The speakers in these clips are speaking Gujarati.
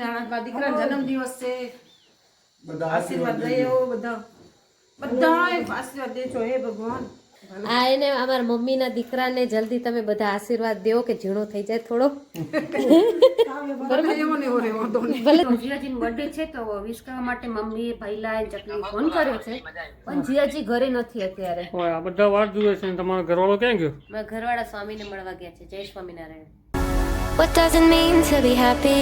નાના દીકરા જન્મદિવસ છે બધા આશીર્વાદ દયો બધા. બધા આશીર્વાદ દેજો હે ભગવાન. આ એને અમારા મમ્મીના દીકરાને જલ્દી તમે બધા આશીર્વાદ દો કે ઝીણો થઈ જાય થોડો. જીયાજી બર્થડે છે તો વિશ કરવા માટે મમ્મીએ ભૈલા ચકલી ફોન કર્યો છે. પણ જીયાજી ઘરે નથી અત્યારે. બધા વાત જુએ છે ને તમારો ઘરવાળો ક્યાં ગયો? ઘરવાળા સ્વામીને મળવા ગયા છે જય Swaminarayan. What does it mean to be happy?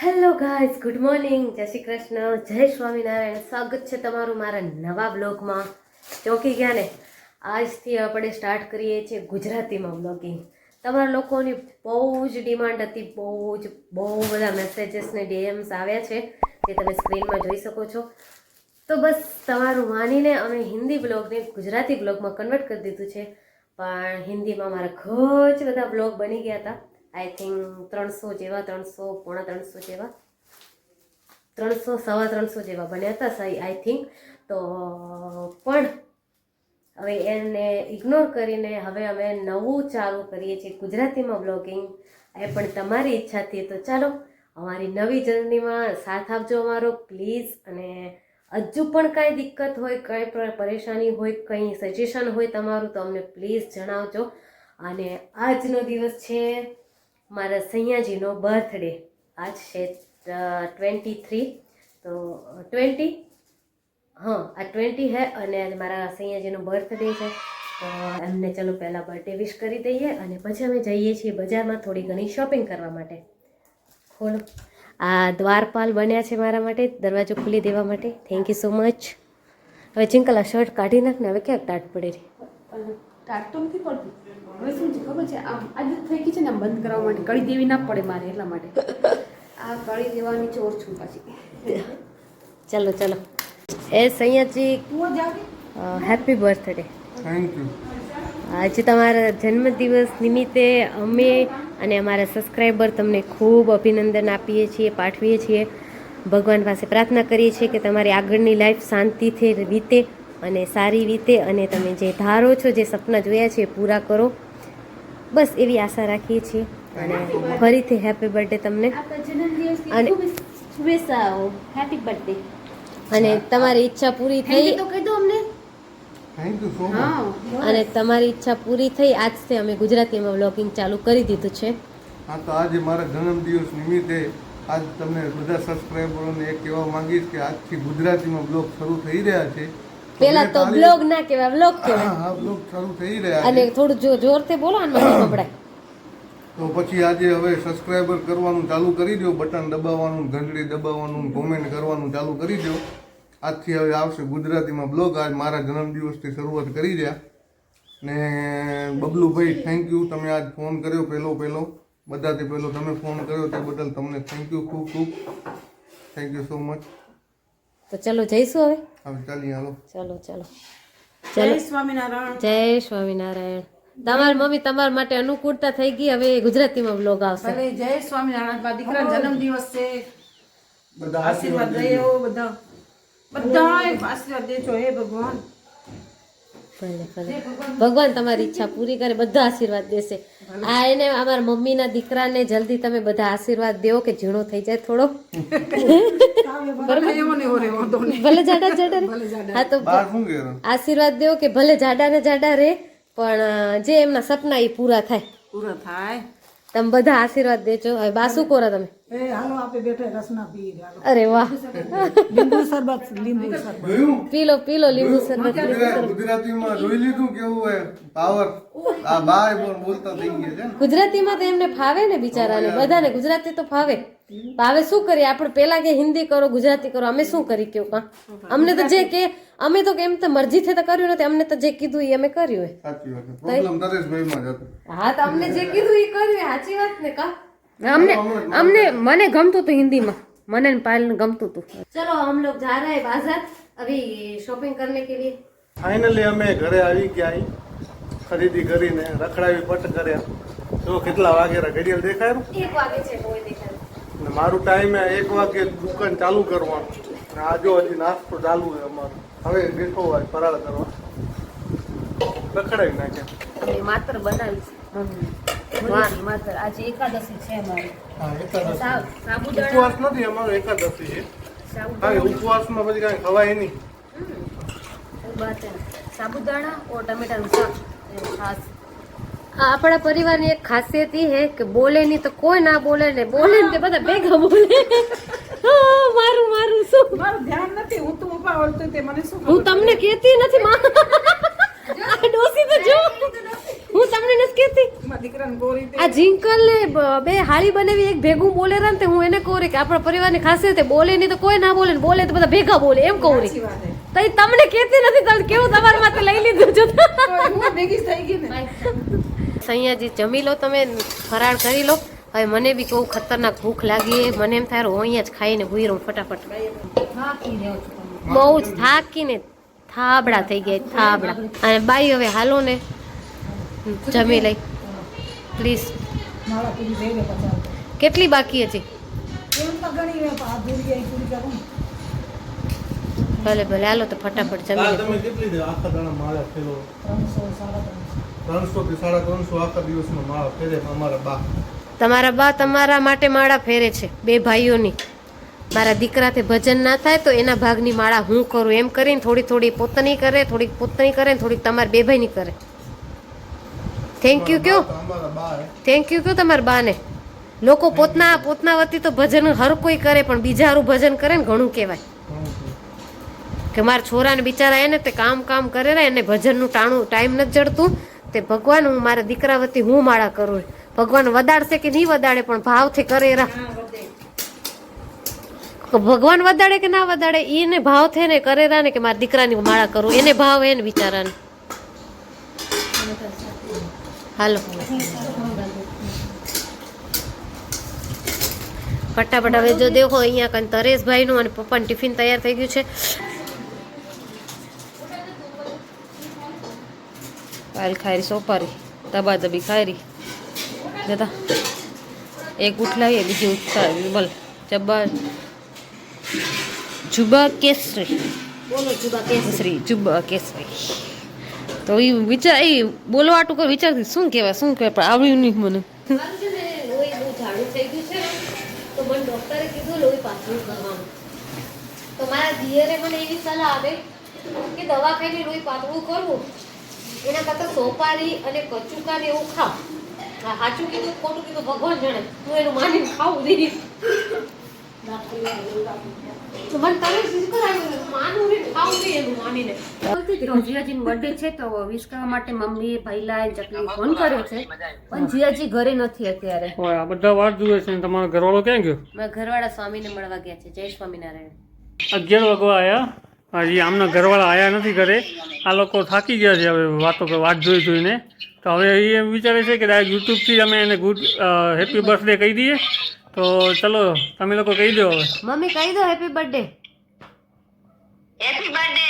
Hello guys good morning જય શ્રી કૃષ્ણ. જય સ્વામિનારાયણ. સ્વાગત છે તમારું મારા નવા બ્લોગમાં ચોંકી ગયા ને આજથી આપણે સ્ટાર્ટ કરીએ છીએ ગુજરાતીમાં બ્લોગિંગ તમારા લોકોની બહુ જ ડિમાન્ડ હતી, બહુ જ, બહુ બધા મેસેજીસ ને ડીએમ્સ આવ્યા છે, જે તમે સ્ક્રીનમાં જોઈ શકો છો. તો બસ તમારું માનીને અમે હિન્દી બ્લોગને ગુજરાતી બ્લોગમાં કન્વર્ટ કરી દીધું છે. પણ હિન્દીમાં મારા ખૂબ જ બધા બ્લોગ બની ગયા હતા. આઈ થિંક ત્રણસો જેવા, ત્રણસો, પોણા ત્રણસો જેવા. ત્રણસો, સવા ત્રણસો જેવા બન્યા હતા સાઈ આઈ થિંક તો, પણ હવે એને ઇગ્નોર કરીને હવે અમે નવું ચાલુ કરીએ છીએ ગુજરાતીમાં બ્લોગિંગ એ પણ તમારી ઈચ્છાથી. તો ચાલો, અમારી નવી જર્નીમાં સાથ આપજો અમારો પ્લીઝ અને હજુ પણ કાંઈ દિક્કત હોય, કંઈ પરેશાની હોય, કંઈ સજેશન હોય તમારું, તો અમને પ્લીઝ જણાવજો. અને આજનો દિવસ છે મારા સૈયાજીનો બર્થડે આજ છે ટ્વેન્ટી થ્રી તો ટ્વેન્ટી હા, આ ટ્વેન્ટી હે અને મારા સૈયાજીનો બર્થડે છે. તો, એમને ચલો પહેલાં બર્થડે વિશ કરી દઈએ અને પછી અમે જઈએ છીએ બજારમાં થોડી ઘણી શોપિંગ કરવા માટે. ખોલો. આ દ્વારપાલ બન્યા છે મારા માટે, દરવાજો ખોલી દેવા માટે. થેન્ક યુ સો મચ હવે ચિંકલ શર્ટ કાઢી નાખને હવે ક્યાંક ટાટ પડે છે. તો નથી પડતી હવે શું છે ખબર છે? આમ આજે થઈ ગઈ છે ને આમ બંધ કરવા માટે. કળી દેવી ના પડે મારે એટલા માટે. આ કળી દેવાની ચોર છું પાછી. ચલો ચલો. એ Sayaji happy birthday thank you આજે તમારા જન્મદિવસ નિમિત્તે અમે અને અમારા સબસ્ક્રાઈબર તમને ખૂબ અભિનંદન આપીએ છીએ પાઠવીએ છીએ. ભગવાન પાસે પ્રાર્થના કરીએ છીએ કે તમારી આગળની લાઈફ શાંતિથી વીતે અને સારી રીતે અને તમે જે ધારો છો જે સપના જોયા છે એ પૂરા કરો. બસ એવી આશા રાખીએ છીએ. અને ફરીથી હેપી બર્થડે તમને. અને- શુભેચ્છાઓ. હેપી બર્થડે અને તમારી ઈચ્છા પૂરી થઈ. તો કહી દો અમને. થેન્ક યુ સો મચ હા. અને તમારી ઈચ્છા પૂરી થઈ. આજથી અમે ગુજરાતીમાં વ્લોગિંગ ચાલુ કરી દીધું છે. હા તો આજે મારા જન્મદિવસ નિમિત્તે આજ તમને બધા સબસ્ક્રાઈબરોને એ કહેવા માંગીશ કે આજથી ગુજરાતીમાં બ્લોગ શરૂ થઈ રહ્યા છે. પેલા તો બ્લોગ ના કહેવાય બ્લોગ કહેવાય. હા બ્લોગ શરૂ થઈ રહ્યા અને થોડું જો જોરથી બોલો ને મને સંભળાય તો પછી આજે હવે સબસ્ક્રાઇબર કરવાનું ચાલુ કરી દો બટન દબાવવાનું ઘંટડી દબાવવાનું કોમેન્ટ કરવાનું ચાલુ કરી દો આજથી હવે આવશે ગુજરાતીમાં બ્લોગ આજ મારા જન્મદિવસથી શરૂઆત કરી રહ્યા. ને બબલુભાઈ થેન્ક યુ તમે આજ ફોન કર્યો પહેલો પહેલો. બધાથી પહેલો તમે ફોન કર્યો તે બદલ તમને થેન્ક યુ ખૂબ ખૂબ. થેન્ક યુ સો મચ તો ચલો જઈશું હવે. ચલો ચલો. જય સ્વામિનારાયણ. જય સ્વામિનારાયણ. તમારી મમ્મી તમારા માટે અનુકૂળતા થઈ ગઈ હવે ગુજરાતીમાં બ્લોગ આવશે. ભલે જય સ્વામિનારાયણ. મારા દીકરાનો જન્મદિવસ છે. બધા આશીર્વાદ દયો બધા. બધા આશીર્વાદ દેજો હે ભગવાન. ભલે ભલે. ભગવાન તમારી ઈચ્છા પૂરી કરે બધા આશીર્વાદ દેશે. આ એને અમારા મમ્મીના દીકરાને જલ્દી તમે બધા આશીર્વાદ દો કે ઝીણો થઈ જાય થોડો. ભલે જાડા જાડા રે. હા તો આશીર્વાદ દો કે ભલે જાડા ને જાડા રે પણ જે એમના સપના એ પૂરા થાય. પૂરા થાય. તમે બધા આશીર્વાદ દેજો. હવે બા શું કરો તમે? એ હાલો આપે બેઠે રસના પી અરે વાહ. લીંબુ શરબત લીંબુ શરબત. પીલો પીલો લીંબુ શરબત ગુજરાતીમાં જોઈ લીધું કેવું હોય પાવર. આ બાય પણ બોલતા થઈ ગયા છે ગુજરાતીમાં તો એમને ફાવે ને બિચારાને. બધાને ગુજરાતી તો ફાવે. હવે શું કરીએ? આપણે પેલા કે હિન્દી કરો ગુજરાતી કરો અમે શું કરી કયો કા? અમને તો જે કે અમે તો કેમ તો મરજી થઈ તો કર્યું નથી અમને તો જે કીધું એ અમે કર્યું હા. તો અમને જે કીધું એ કર્યું સાચી વાત ને કા? અમને અમને મને ગમતું હતું હિન્દીમાં. મને પાયલ ગમતું તું ચલો હમ લોગ જા રહે બાજાર. અભી શોપિંગ કરને કે લીએ ફાઇનલી અમે ઘરે આવી ગયા ખરીદી કરીને રખડાવી પટ કર્યા. જો કેટલા વાગે ઘડિયાળ દેખાય એક વાગે છે કોઈ દેખાય. મારું ટાઈમે એક વાગે દુકાન ચાલુ કરવાનું અને આજો હજી નાસ્તો ચાલુ છે અમારો. હવે બેઠો હોય ફરાળ કરવા. રખડાવી નાખ્યા માત્ર બનાવીશ બધી માત્ર. આજે એકાદશી છે અમારી. હા સાબુદાણા. ઉપવાસ નથી અમારો એકાદશી છે. ઉપવાસમાં પછી કાંઈ ખવાય નહીં. સાબુદાણા ઓર ટમેટાનું શાક. ખાસ. આપણા પરિવારની એક ખાસિયત એ હે કે બોલે નહીં તો કોઈ ના બોલે ને બોલે ને તે બધા ભેગા બોલે. મારું મારું શું? મારું ધ્યાન નથી હું તો ઊભા વળતું તે મને શું હું તમને કહેતી નથી માં. ડોસી તો જો. હું તમને નથી કહેતી. આ જિંકલ ને બ- હાળી બનાવી એક ભેગું બોલે રે ને હું એને કહું કે આપણા પરિવારની ખાસિયત બોલે નહીં તો કોઈ ના બોલે ને બોલે તો બધા ભેગા બોલે એમ કહું રે. સાચી તો તમને કહેતી નથી તમે કેવું તમારા માટે લઈ લીધું છો ભેગી થઈ ગઈ ને? સૈયાજી જમી લો તમે ફરાળ કરી લો. હવે મને બી બહુ ખતરનાક ભૂખ લાગી મને એમ થાય હું અહીંયા જ ખાઈને ભૂઈ રહું ફટાફટ. બહુ જ થાકીને થાબડા થઈ ગયા થાબડા. અને બાઈ હવે હાલો ને જમી લઈ. પ્લીઝ. કેટલી બાકી હજી? એમ તો ઘણી વાર આ દૂરી આવી પૂરી કરું ભલે ભલે હાલો તો ફટાફટ જમી ત્રણસો થી સાડા ત્રણસો આખા દિવસમાં માળા ફેરે અમારા બા. તમારા બા તમારા માટે માળા ફેરે છે બે ભાઈઓની. મારા દીકરાથી ભજન ના થાય તો એના ભાગની માળા હું કરું. એમ કરીને થોડી થોડી પોતાની કરે થોડીક પોતાની કરે ને થોડીક તમારી બે ભાઈની કરે. થેન્ક યુ કયો? થેન્ક યુ કયો તમારા બાને? લોકો પોતના પોતના વતી તો ભજન હર કોઈ કરે પણ બીજા હારું ભજન કરે ને ઘણું કહેવાય. કે મારા છોરાને બિચારા એને તે કામ કામ કરે ને એને ભજનનું ટાણું ટાઈમ નથી જડતું. તે ભગવાન, હું મારા દીકરા વતી હું માળા કરું? ભગવાન વદાડશે કે નહીં વદાડે પણ ભાવથી કરે ભગવાન વદાડે કે ના વદાડે એને ભાવ થાય ને કરે ને કે મારા દીકરાની માળા કરું. એને ભાવ એને વિચારાને. હાલો. ફટાફટ હવે જો દેખો, અહીંયા કંઈ તરેશભાઈનું અને પપ્પાનું ટિફિન તૈયાર થઈ ગયું છે. પાયલ ખાયરી સોપારી દબા દબી ખાયરી. જતા. એક ઉઠલાવીએ બીજી ઉઠતા. બોલ જબ્બા જુબા કેસરી. બોલો જુદા કેસરી. જુબા કેસરી. તો એ વિચાર એ બોલવાટું કોઈ વિચારતી શું કહેવાય શું કહેવાય પણ આવડ્યું નહીં મને. મારું છે ને લોહી બહુ જાડું થઈ ગયું છે. ને તો મને ડૉક્ટરે કીધું લોહી પાતળું કરવાનું તો મારા દિયરે મને એવી સલાહ આપે કે દવા ખાઈને લોહી પાતળું કરવું. એના કરતાં સોપારી અને કચુકા ને એવું ખાવ. સાચું કીધું ખોટું કીધું ભગવાન જાણે. હું એનું માની ખાવું દીધી જીયાજીનો બર્થડે છે તો વિશ કરવા માટે મમ્મીએ ભૈલા ચકલી ફોન કર્યો છે. પણ જીયાજી ઘરે નથી અત્યારે. આ બધા વાટ જુએ છે તમારો ઘરવાળો ક્યાં ગયો? મારા ઘરવાળા સ્વામીને મળવા ગયા છે જય સ્વામિનારાયણ. અગિયાર વાગવા આવ્યા હજી આમના ઘરવાળા આવ્યા નથી ઘરે. આ લોકો થાકી ગયા છે હવે વાતો વાત જોઈ જોઈને. તો હવે એ એમ વિચારે છે કે ડાયરેક્ટ યુટ્યુબથી અમે એને ગુડ હેપી બર્થડે કહી દઈએ. તો ચલો તમે લોકો કહી દો હવે. મમ્મી કહી દો હેપી બર્થડે. Happy birthday.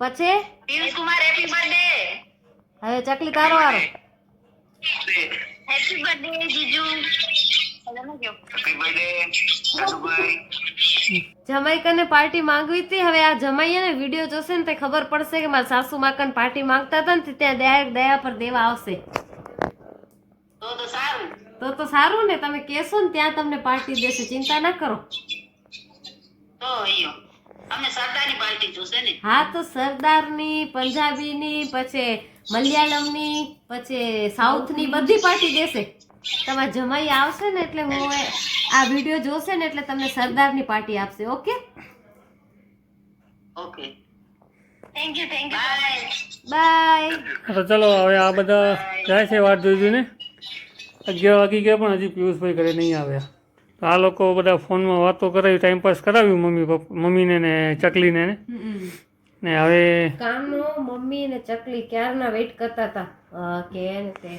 પછી? Piyush Kumar happy birthday. હવે ચકલી તારો વારો હેપી બર્થડે જીજુ. જમાઈકાને પાર્ટી માંગવી હતી. હવે આ જમાઈએ વીડિયો જોશે ને તે ખબર પડશે કે મારા સાસુ માકન પાર્ટી માંગતા હતા ને ત્યાં દયા દયા પર દેવા આવશે. તો તો સારું. ને તમે કહેશો ને ત્યાં તમને પાર્ટી દેશે. ચિંતા ના કરો. હા તો સરદારની પંજાબીની પછી મલયાલમની પછી સાઉથની બધી પાર્ટી દેશે. તમારા જમાઈ આવશે ને એટલે હું આ વીડિયો જોશે ને એટલે તમને સરદારની પાર્ટી આપશે okay? Okay. Thank you thank you bye bye તો ચલો હવે આ બધા જાય છે વાત જોઈ જોઈને. અગિયાર વાગી ગયા પણ હજી પિયુષભાઈ ઘરે નહીં આવ્યા. તો આ લોકો બધા ફોનમાં વાતો કરાવી ટાઈમ પાસ કરાવ્યું મમ્મી પપ્પા મમ્મીને ને ચકલીને ને. ને હવે કામનો મમ્મી ને ચકલી ક્યારના વેઇટ કરતા હતા? કે તે.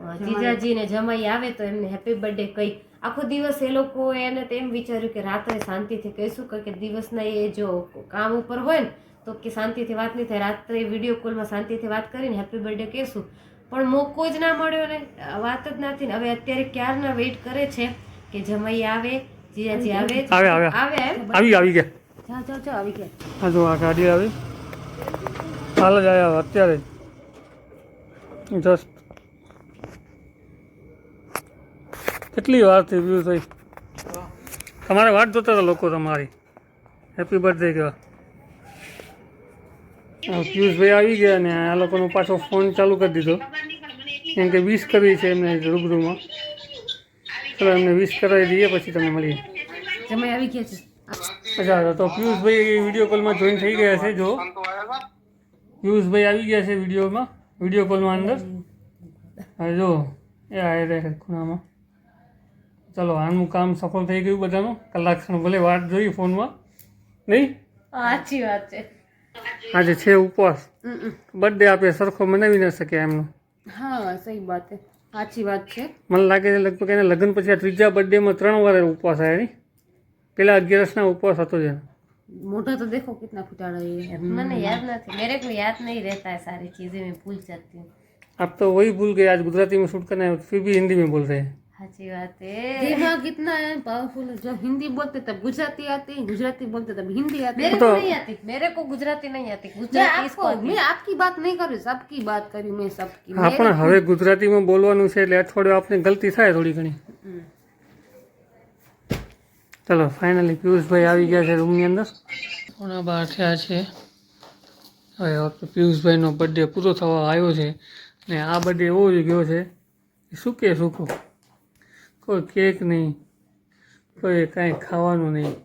અ, જીજાજી ને જમાઈ આવે તો એમને હેપી બર્થડે કહી. આખો દિવસ એ લોકો એને તેમ વિચાર્યું કે રાત્રે શાંતિથી કહીશું કે દિવસના એ જો કામ ઉપર હોય ને તો કે શાંતિથી વાત નહીં થાય. રાત્રે વીડિયો કોલમાં શાંતિથી વાત કરીને હેપી બર્થડે કહેશું. પણ મોકો જ ના મળ્યો ને વાત જ નથી ને હવે અત્યારે ક્યારના વેઇટ કરે છે કે જમાઈ આવે જીજાજી આવે આવે, આવે. આવે. આવી આવી ગયા જાઓ જાઓ જાઓ આવી ગયા. જો આ ગાડી આવી. હાલ જ આવ્યા અત્યારે. જસ્ટ કેટલી વાર થઈ વ્યૂ થઈ? તમારે વાટ જોતા હતા લોકો તમારી. હેપી બર્થડે કહેવા. પિયુષભાઈ આવી ગયા ને આ લોકોનો પાછો ફોન ચાલુ કરી દીધો. કેમ કે વિશ કરવી છે એમને રૂબરૂમાં. ચલો એમને વિશ કરાવી દઈએ પછી તમે મળીએ. જમાઈ આવી ગયા છે. અચ્છા તો પિયુષભાઈ વીડિયો કોલમાં જોઈન થઈ ગયા છે જો. પિયુષભાઈ આવી ગયા છે વિડીયોમાં વીડિયો કોલમાં અંદર. જો. એ આ ખૂણામાં. ચલો આનું કામ સફળ થઈ ગયું બધાનું કલાક ખણ ભલે વાટ જોઈ ફોનમાં નહીં સાચી વાત છે આજે છે ઉપવાસ બર્થડે આપણે સરખો મનાવી ન શકે એમનો હા સહી બાત છે સાચી વાત છે મને લાગે છે લગભગ એને લગ્ન પછી આ ત્રીજા બર્થડેમાં ત્રણ વાર ઉપવાસ આવ્યા નહીં પેલા અગિયારસના ઉપવાસ હતો જ એનો. મોટા તો દેખો કિતના ફૂટાડા ये મને યાદ નથી मेरे को याद नहीं रहता है सारी चीजें मैं भूल जाती हूँ आप तो वही भूल गए आज गुजराती में शूट करना है फिर भी हिंदी में बोल रहे हैं साची बात है दिमाग इतना है पावरफुल जब हिंदी बोलते तब गुजराती आती गुजराती बोलते तब हिंदी आती मेरे तो- को नहीं आती मेरे को गुजराती नहीं आती मैं गुजराती इसको आपको आती मैं आपकी बात नहीं कर रही सबकी बात કરી મેં सबकी હા પણ હવે ગુજરાતીમાં બોલવાનું છે એટલે અઠવાડિયું આપણે ગલતી થાય થોડી ઘણી ચલો ફાઇનલી પિયુષભાઈ આવી ગયા છે રૂમની અંદર પોણા બાર થયા છે હવે આપણે પિયુષભાઈનો બર્થડે પૂરો થવા આવ્યો છે ને આ બર્થડે એવો જ ગયો છે કે સૂકે સૂકો કોઈ કેક નહીં કોઈ કાંઈ ખાવાનું નહીં.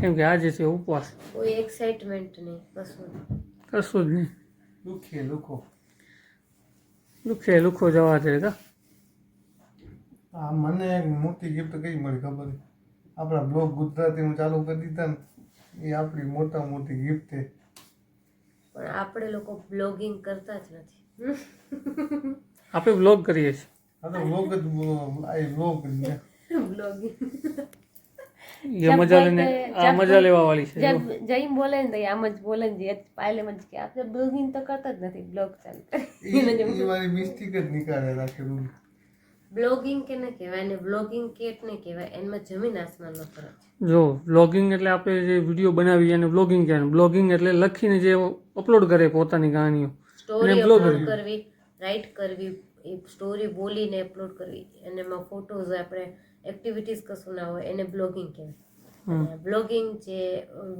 કેમ કે આજે છે ઉપવાસ. કોઈ એક્સાઇટમેન્ટ નહીં કશું કશું જ નહીં. લુખે લુખો લુખે લુખો જવા દે કા. આ મને એક મોટી ગિફ્ટ કઈ મળી ખબર? આપણા બ્લોગ ગુજરાતી હું ચાલુ કરી દીધા ને એ આપણી મોટા મોટી ગિફ્ટ છે. પણ આપણે લોકો બ્લોગિંગ કરતા જ નથી. આપણે બ્લોગ કરીએ છીએ. છે જબ જઈ બોલે ને આમ જ બોલે ને જે પાયલે કે આપણે બ્લોગિંગ તો કરતા જ નથી બ્લોગ ચાલુ કરી. ઈ- ઈ મારી મિસ્ટેક જ નીકાળે રાખે બ્લોગિંગ કે ને કહેવાય ને બ્લોગિંગ કેટ ને કહેવાય એમાં જમીન આસમાનનો ફરક છે. જો બ્લોગિંગ એટલે આપણે જે વીડિયો બનાવીએ એને બ્લોગિંગ કહેવાય બ્લોગિંગ એટલે લખીને જે અપલોડ કરે પોતાની કહાનીઓ સ્ટોરી અપલોડ કરવી રાઇટ કરવી એ સ્ટોરી બોલીને અપલોડ કરવી. અને એમાં ફોટોઝ આપણે એક્ટિવિટીઝ કશું ના હોય એને બ્લોગિંગ કહેવાય. બ્લોગિંગ જે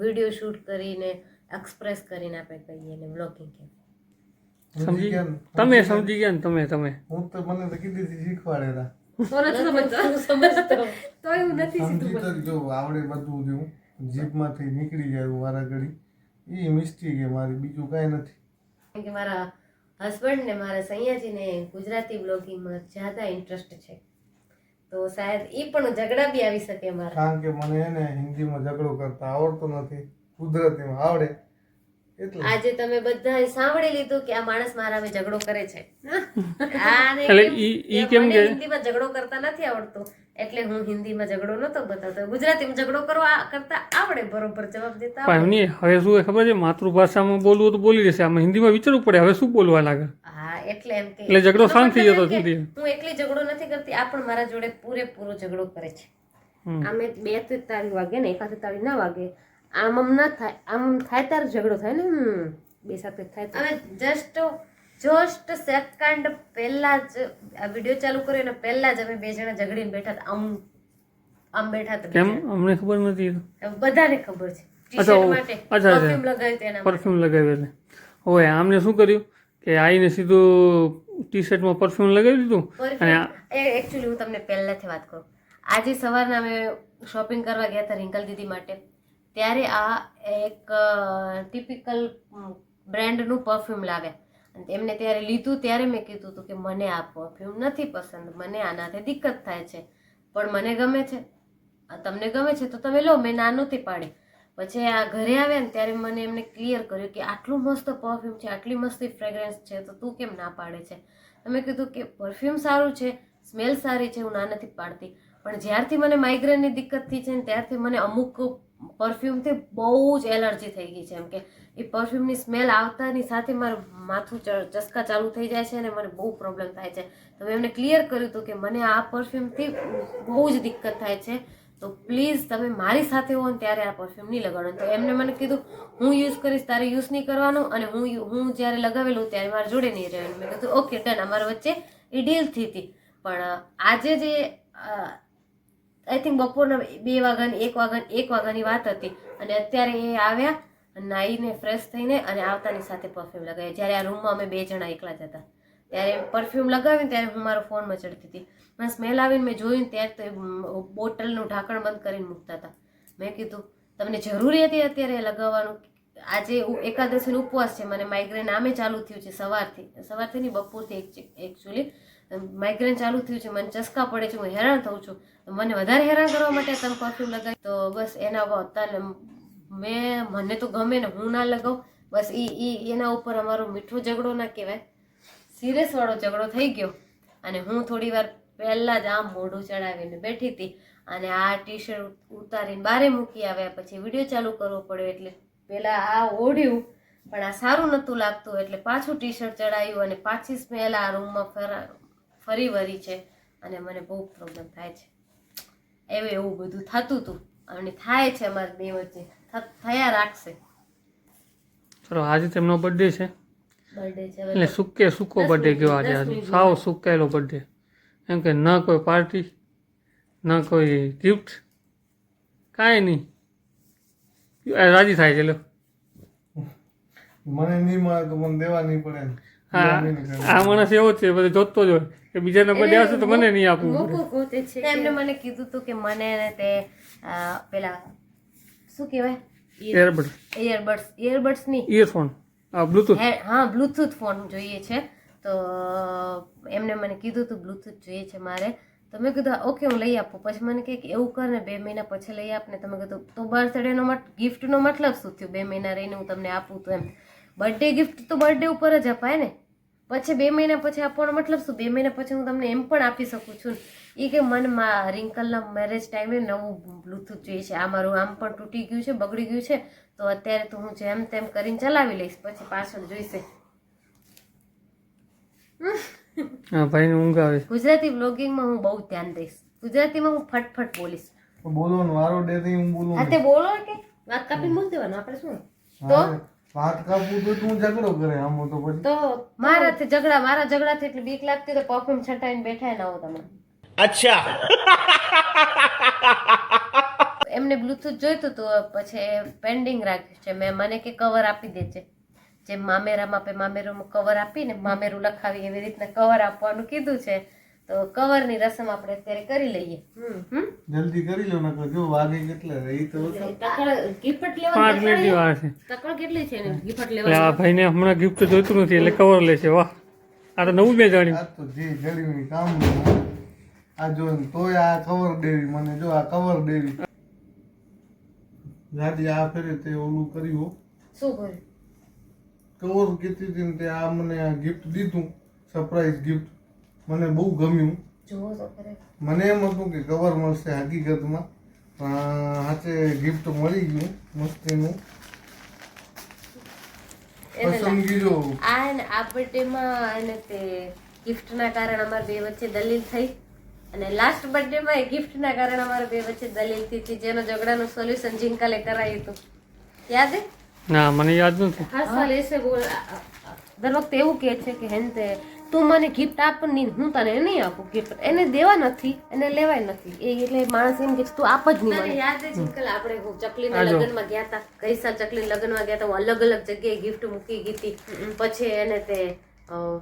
વીડિયો શૂટ કરીને એક્સપ્રેસ કરીને આપણે કહીએ એને બ્લોગિંગ કહેવાય. સમજી ગયા તમે સમજી ગયા ને તમે તમે. હું તો મને તો કીધી હતી શીખવાડે તા. તો એવું નથી સમજી તો જો આવડે બધું જેવું જીભમાંથી નીકળી જાય વારા ઘડી એ મિસ્ટેક મારી બીજું કાંઈ નથી. કેમ કે મારા હસબન્ડ ને મારા સૈયાજીને ગુજરાતી બ્લોગિંગમાં જ્યાદા ઇન્ટરેસ્ટ છે. તો શાયદ એ પણ ઝઘડા બી આવી શકે મારા કારણ કે મને એને હિન્દીમાં ઝઘડો કરતા આવડતો નથી ગુજરાતીમાં આવડે. આજે તમે બધા સાંભળી લીધું કે આ માણસ મારા મે ઝઘડો કરે છે. આને એટલે ઈ કેમ કે- હિન્દીમાં ઝઘડો કરતા નથી આવડતું. એટલે હું હિન્દીમાં ઝઘડો નતો બતાવતો. ગુજરાતીમાં ઝઘડો કરવા કરતા આવડે બરોબર જવાબ દેતા પણ. એમની હવે શું ખબર છે? માતૃભાષામાં બોલવું તો બોલી જશે આમાં હિન્દીમાં વિચારવું પડે. હવે શું બોલવા લાગે? હા એટલે એમ કે. એટલે ઝઘડો શાંત થઈ જતો સુધી. હું એકલી ઝઘડો નથી કરતી. આ પણ મારા જોડે પૂરેપૂરો ઝઘડો કરે છે. આમે બે તેતાળી વાગે ને એકાદ તેતાળી ના વાગે આમ આમ ના થાય. આમ આમ થાય ત્યારે ઝઘડો થાય ને? બે સાથે થાય હવે જસ્ટ જસ્ટ સેકન્ડ પહેલા જ આ વીડિયો ચાલુ કર્યો ને પહેલા જ અમે બે જણા ઝઘડીને બેઠા હતા. આમ આમ બેઠા હતા કેમ? અમને ખબર નથી બધાને ખબર છે. પરફ્યુમ લગાવ્યું એટલે. હવે આમને શું કર્યું? કે આઈને સીધું ટી શર્ટમાં પરફ્યુમ લગાવી દીધું. અને એકચ્યુઅલી હું તમને પહેલાથી વાત કરું. આજે સવારના અમે શોપિંગ કરવા ગયા હતા રિંકલ દીદી માટે. ત્યારે આ એક ટિપિકલ બ્રાન્ડનું પરફ્યુમ લાવ્યા. અને એમને ત્યારે લીધું ત્યારે મેં કીધું હતું કે મને આ પરફ્યુમ નથી પસંદ. મને આનાથી દિક્કત થાય છે. પણ મને ગમે છે. આ તમને ગમે છે તો તમે લો, મેં ના નથી પાડી. પછી આ ઘરે આવ્યા ને ત્યારે મને એમને ક્લિયર કર્યું કે આટલું મસ્ત પરફ્યુમ છે, આટલી મસ્તી ફ્રેગ્રન્સ છે, તો તું કેમ ના પાડે છે? તમે કીધું કે પરફ્યુમ સારું છે સ્મેલ સારી છે, હું ના નથી પાડતી. પણ જ્યારથી મને માઇગ્રેનની દિક્કત થઈ છે ને ત્યારથી મને અમુક પરફ્યુમથી બહુ જ એલર્જી થઈ ગઈ છે એમ કે એ પરફ્યુમની સ્મેલ આવતાની સાથે મારું માથું ચસકા ચાલુ થઈ જાય છે અને મને બહુ પ્રોબ્લેમ થાય છે. તો મેં એમને ક્લિયર કર્યું હતું કે મને આ પરફ્યુમથી બહુ જ દિક્કત થાય છે. તો પ્લીઝ તમે મારી સાથે હો ને ત્યારે આ પરફ્યુમ નહીં લગાડવાનું તો એમને મને કીધું, હું યુઝ કરીશ, તારે યુઝ નહીં કરવાનું અને હું હું જ્યારે લગાવેલું ત્યારે મારા જોડે નહીં રહેવાનું. મેં કીધું ઓકે ડન અમારા વચ્ચે એ ડીલ થઈ હતી. પણ આજે જે આઈ થિંક બપોરના બે વાગ્યાની, એક વાગ્યા, એક વાગ્યાની વાત હતી. અને અત્યારે એ આવ્યા નાહીને ફ્રેશ થઈને અને આવતાની સાથે પરફ્યુમ લગાવી જ્યારે આ રૂમમાં અમે બે જણા એકલા જ હતા. ત્યારે પરફ્યુમ લગાવીને ત્યારે હું મારો ફોનમાં ચડતી હતી. મને સ્મેલ આવીને મેં જોયું ત્યારે તો એ બોટલનું ઢાંકણ બંધ કરીને મૂકતા હતા. મેં કીધું, તમને જરૂરી હતી અત્યારે લગાવવાનું? આજે એકાદશીનો ઉપવાસ છે. મને માઇગ્રેન આમે ચાલુ થયું છે સવારથી. સવારથી નહીં, બપોરથી એકચ્યુઅલી માઇગ્રેન ચાલુ થયું છે, મને ચસકા પડે છે, હું હેરાન થઉં છું. મને વધારે હેરાન કરવા માટે તમે પરફ્યુમ લગાવી. તો બસ એના તને મેં, મને તો ગમે ને હું ના લગાવું. બસ એ એ એના ઉપર અમારો મીઠો ઝઘડો ના કહેવાય. સિરિયસવાળો ઝઘડો થઈ ગયો. અને હું થોડી વાર પહેલાં જ આમ મોઢું ચડાવીને બેઠી હતી અને આ ટી શર્ટ ઉતારીને બારે મૂકી આવ્યા પછી વીડિયો ચાલુ કરવો પડ્યો એટલે પહેલાં આ ઓઢ્યું, પણ આ સારું નહોતું લાગતું એટલે પાછું ટી શર્ટ ચડાવ્યું અને પાછી સ્મેલ આ રૂમમાં ફરા ફરી વરી છે અને મને બહુ પ્રોબ્લેમ થાય છે. એવું એવું બધું થતું હતું અને થાય છે અમારી બે વચ્ચે. થયા રાખશે. ચલો આજે તેમનો બર્થડે છે. બર્થડે છે એટલે સુકે સુકો બર્થડે મિનિટ, આજે. આજે સાવ સુકાયેલો બર્થડે એમ કે ન કોઈ પાર્ટી ન કોઈ ગિફ્ટ કાંઈ નહીં. આ રાજી થાય છે લો મને નહીં મળે તો મને દેવા નહીં પડે ને. આ દેવા નહીં કરે. આ માણસ એવો છે બધો જોતો જ હોય. કે બીજાના બર્થડે આવશે તો મને નહીં આપવું પડે મોકો ગોતે છે કે એમને મને કીધું હતું કે મને તે પેલા શું કહેવાય? એરબડ ઇયરબડ્સ ઇયરબડ્સની. ઇયરફોન આ બ્લુટૂથ હા બ્લૂટૂથ ફોન જોઈએ છે. તો એમને મને કીધું હતું બ્લૂટૂથ જોઈએ છે મારે. તો મેં કીધું ઓકે હું લઈ આપું. પછી મને કહે કે એવું કર ને બે મહિના પછી લઈ આપ ને. તમે કીધું તો બર્થડેનો ગિફ્ટ ગિફ્ટનો મતલબ શું થયું? બે મહિના રહીને હું તમને આપું તો એમ. બર્થડે ગિફ્ટ તો બર્થડે ઉપર જ અપાય ને? પછી બે મહિના પછી આપવાનો મતલબ શું? બે મહિના પછી હું તમને એમ પણ આપી શકું છું. એ કે મનમાં રિંકલના મેરેજ ટાઈમે નવું બ્લૂટૂથ જોઈએ છે. આ મારું આમ પણ તૂટી ગયું છે બગડી ગયું છે. તો અત્યારે તો હું જેમ તેમ કરીને ચલાવી લઈશ. પછી પાછળ જોઈશે. હા ભાઈને ઊંઘ આવે ગુજરાતી બ્લોગિંગમાં હું બહુ ધ્યાન દઈશ. ગુજરાતીમાં હું ફટફટ બોલીશ. બોલો વારો ડે હું બોલું હા તે બોલો કે? વાત કાપી બોલ દેવાનું આપણે શું? તો? વાત કાપવું તો તું ઝઘડો કરે આમ તો પછી. તો મારાથી ઝઘડા મારા ઝઘડાથી એટલી બીક લાગતી તો પરફ્યુમ છટાઈને બેઠા ના હો તમે એમને બ્લૂટૂથ જોઈતું હતું પછી પેન્ડિંગ રાખ્યું છે. મેં મને કે કવર આપી દેજે. જે જેમ મામેરામાં આપણે મામેરુંમાં કવર આપીને મામેરું લખાવી એવી રીતના કવર આપવાનું કીધું છે. તો કવરની રસમ આપણે અત્યારે કરી લઈએ. હમ. જલ્દી કરી લો નકર જો વાગે કેટલા એ તો. ગિફ્ટ પાંચ મિનિટની વાર છે. તકડ કેટલી છે ને ગિફ્ટ લેવા આ ભાઈને હમણાં ગિફ્ટ જોઈતું નથી એટલે કવર લે છે વાહ. આ તો નવું મેં જાણ્યું. આ તો જે જડ્યું કામ આ જો ને તોય આ કવર દેવી મને જો આ કવર દેવી. દાદી આ ફેરે તે ઓલું કર્યું શું કર્યું? કવર કીધી હતી ને તે આ મને આ ગિફ્ટ દીધું સરપ્રાઈઝ ગિફ્ટ મને બહુ ગમ્યું. મને એમ હતું કે કવર મળશે હકીકતમાં પણ હાથે ગિફ્ટ મળી ગયું મસ્તીનું. પસંદગી જો. આ ને આ બર્થડેમાં અને તે ગિફ્ટના કારણે અમારી બે વચ્ચે દલીલ થઈ. અને લાસ્ટ બર્થડેમાં એ ગિફ્ટના કારણે અમારા બે વચ્ચે દલીલ થઈ હતી જેનો ઝઘડાનું સોલ્યુશન જિંકાલે કરાયું હતું. યાદ હે? ના મને યાદ નથી. હર સાલ એસે બોલ દર વખતે એવું કહે છે કે હેન તે તું મને ગિફ્ટ આપ નહીં હું તને નહીં આપું ગિફ્ટ એને દેવા નથી એને લેવાય નથી. એ એટલે માણસ એમ કે તું આપ જ નહીં મને. યાદ છે જિંકલ આપણે હું ચકલીના. લગ્નમાં ગયા હતા ગઈ સાલ ચકલી લગ્નમાં ગયા હતા હું અલગ અલગ જગ્યાએ ગિફ્ટ મૂકી ગઈ હતી. પછી એને તે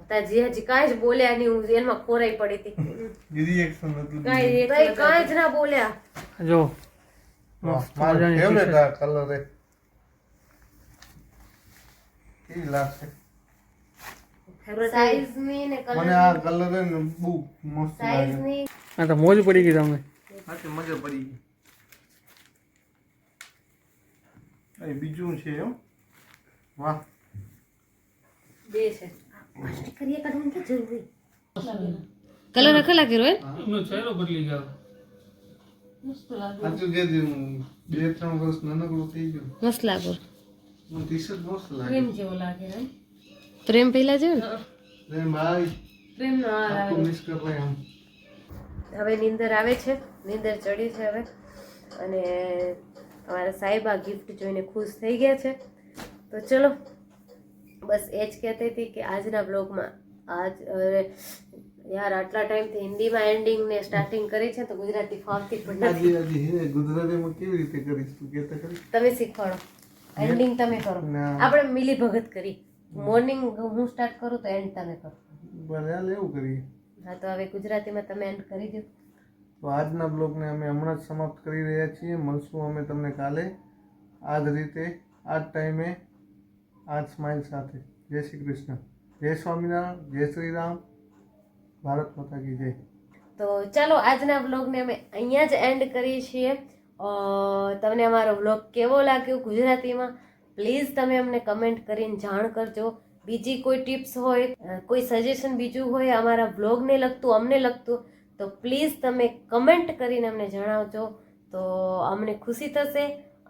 તાજી જે હજી કાંઈ જ બોલ્યા નહીં હું એમાં ખોરાઈ પડી હતી. રિએક્શન હતું કાંઈ કાંઈ જ ના બોલ્યા. જો. મારો એ. કેવી લાગશે? સાઈઝની ને મને આ કલર ને બહુ મસ્ત લાગે. આ તો મોજ પડી ગઈ તમને. મજા પડી ગઈ. અહીં બીજું છે એમ. વાહ. બે છે. કરીએ કાઢવાનું કે જરૂરી. કલર અખલા કર્યો હે. એમનો ચહેરો બદલી ગયો. સાચું કે બે ત્રણ વર્ષ નાનકડો થઈ ગયો. મસ્ત લાગો ટી શર્ટ મસ્ત લાગે. પ્રેમ જેવો લાગે હે પ્રેમ પેલા જેવું ને? પ્રેમ ભાઈ. પ્રેમ નો હાર આપકો મિસ કર રહે હમ હવે નીંદર આવે છે. નીંદર ચડી છે હવે. અને અમારા સાહેબા ગિફ્ટ જોઈને ખુશ થઈ ગયા છે. તો ચલો બસ એ જ કહેતી હતી કે આજના બ્લોગમાં આજ હવે યાર આટલા ટાઈમથી હિન્દીમાં એન્ડિંગ ને સ્ટાર્ટિંગ કરી છે તો ગુજરાતી ફાવતી પણ નથી. ગુજરાતીમાં કેવી રીતે કરીશ તું કહેતા તમે શીખવાડો. એન્ડિંગ તમે કરો. આપણે મિલી ભગત કરી. મોર્નિંગ હું સ્ટાર્ટ કરું તો એન્ડ તમે કરો. બરાબર એવું કરીએ. હા તો હવે ગુજરાતીમાં તમે એન્ડ કરી દો. તો આજના બ્લોગને અમે હમણાં જ સમાપ્ત કરી રહ્યા છીએ. મળશું અમે તમને કાલે. આ જ રીતે આ જ ટાઈમે આ જ સ્માઇલ સાથે. જય શ્રી કૃષ્ણ. જય સ્વામિનારાયણ. જય શ્રી રામ. ભારત માતા કી જય. તો ચાલો આજના બ્લોગને અમે અહીંયા જ એન્ડ કરીએ છીએ. તમને અમારો વ્લોગ કેવો લાગ્યો ગુજરાતીમાં? પ્લીઝ તમે અમને કમેન્ટ કરીને જાણ કરજો. બીજી કોઈ ટિપ્સ હોય કોઈ સજેશન બીજું હોય, અમારા વ્લોગને લગતું, અમને લગતું, તો પ્લીઝ તમે કમેન્ટ કરીને અમને જણાવજો. તો અમને ખુશી થશે.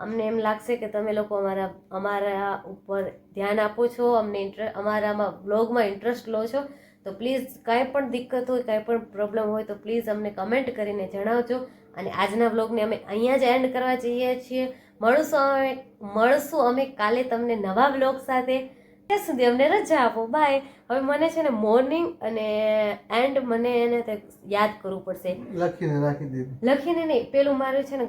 અમને એમ લાગશે કે તમે લોકો અમારા અમારા ઉપર ધ્યાન આપો છો, અમને ઇન્ટર, અમારામાં વ્લોગમાં ઇન્ટરેસ્ટ લો છો. તો પ્લીઝ કાંઈ પણ દિક્કત હોય, કાંઈ પણ પ્રોબ્લેમ હોય, તો પ્લીઝ અમને કમેન્ટ કરીને જણાવજો. અને આજના વ્લોગને અમે અહીંયા જ એન્ડ કરવા જઈએ છીએ. મળશું અમે મળશું અમે કાલે તમને નવા બ્લોગ સાથે. ત્યાં સુધી અમને રજા આપો. બાય હવે મને છે ને મોર્નિંગ અને એન્ડ મને એને યાદ કરવું પડશે. લખીને રાખી દીધું. લખીને નહીં પેલું મારું છે ને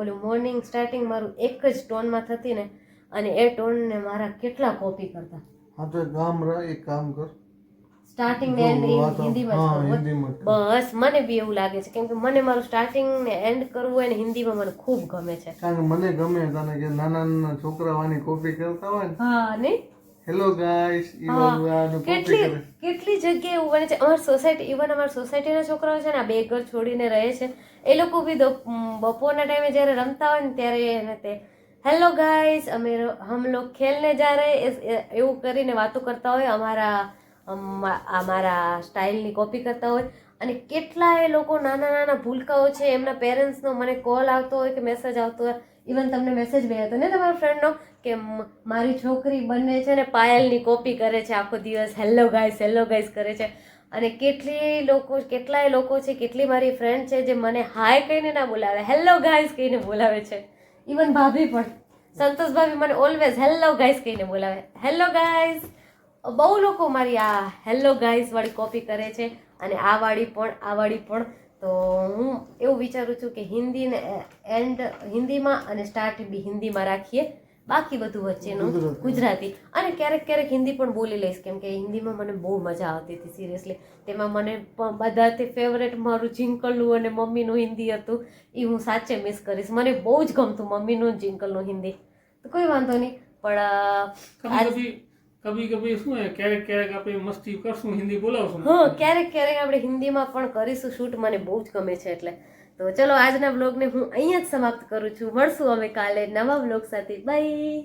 ઓલું મોર્નિંગ સ્ટાર્ટિંગ મારું એક જ ટોનમાં થતી ને અને એ ટોનને મારા કેટલા કોપી કરતા. હા તો એક કામ કર. સ્ટાર્ટિંગ ને એન્ડ હિન્દીમાં બસ મને બી એવું લાગે છે. કેમ કે મને મારું સ્ટાર્ટિંગ ને એન્ડ કરવું હોય ને હિન્દીમાં મને ખૂબ ગમે છે. કારણ કે મને ગમે તને કે નાના નાના છોકરા વાની કોપી કરતા હોય ને. હા ને? હેલો ગાઈસ કેટલી કેટલી જગ્યાએ એવું બને છે? અમારી સોસાયટી ઇવન અમારી સોસાયટીના છોકરાઓ છે ને આ બે ઘર છોડીને રહે છે. એ લોકો બી બપોરના ટાઈમે જ્યારે રમતા હોય ને ત્યારે એને તે હેલો ગાઈસ અમે હમ લોગ ખેલને જા રહે. એવું કરીને વાતો કરતા હોય અમારા અમ, અમારા સ્ટાઇલની કોપી કરતા હોય. અને કેટલાય લોકો નાના નાના ભૂલકાઓ છે, એમના પેરેન્ટ્સનો મને કોલ આવતો હોય કે મેસેજ આવતો હોય. ઇવન તમને મેસેજ બે હતો ને તમારા ફ્રેન્ડનો કે મારી છોકરી બંને છે ને પાયલની કોપી કરે છે આખો દિવસ. હેલો ગાઈસ હેલો ગાઈસ કરે છે. અને કેટલી લોકો, કેટલાય લોકો છે, કેટલી મારી ફ્રેન્ડ છે જે મને હાય કહીને ના બોલાવે. હેલો ગાઈઝ કહીને બોલાવે છે. ઇવન ભાભી પણ. સંતોષ ભાભી મને ઓલવેઝ હેલો ગાઈઝ કહીને બોલાવે. હેલો ગાઈસ બહુ લોકો મારી આ હેલો ગાઈસ વાળી કોપી કરે છે અને આ વાળી પણ આ વાળી પણ. તો હું એવું વિચારું છું કે હિન્દીને એન્ડ હિન્દીમાં અને સ્ટાર્ટ બી હિન્દીમાં રાખીએ. બાકી બધું વચ્ચેનું ગુજરાતી. ગુજરાતી. અને ક્યારેક ક્યારેક હિન્દી પણ બોલી લઈશ કેમ કે હિન્દીમાં મને બહુ મજા આવતી હતી સિરિયસલી. તેમાં મને પણ બધાથી ફેવરેટ મારું જિંકલનું અને મમ્મીનું હિન્દી હતું. એ હું સાચે મિસ કરીશ. મને બહુ જ ગમતું મમ્મીનું જિંકલનું હિન્દી. તો કોઈ વાંધો નહીં. પણ કભી કભી શું હે? ક્યારેક ક્યારેક આપણે મસ્તી કરશું, હિન્દી બોલાવશું. હા, ક્યારેક ક્યારેક આપણે હિન્દીમાં પણ કરીશું. શૂટ મને બહુ જ ગમે છે એટલે. તો ચલો, આજના બ્લોગને હું અહીંયા જ સમાપ્ત કરું છું. મળશું અમે કાલે નવા બ્લોગ સાથે. બાય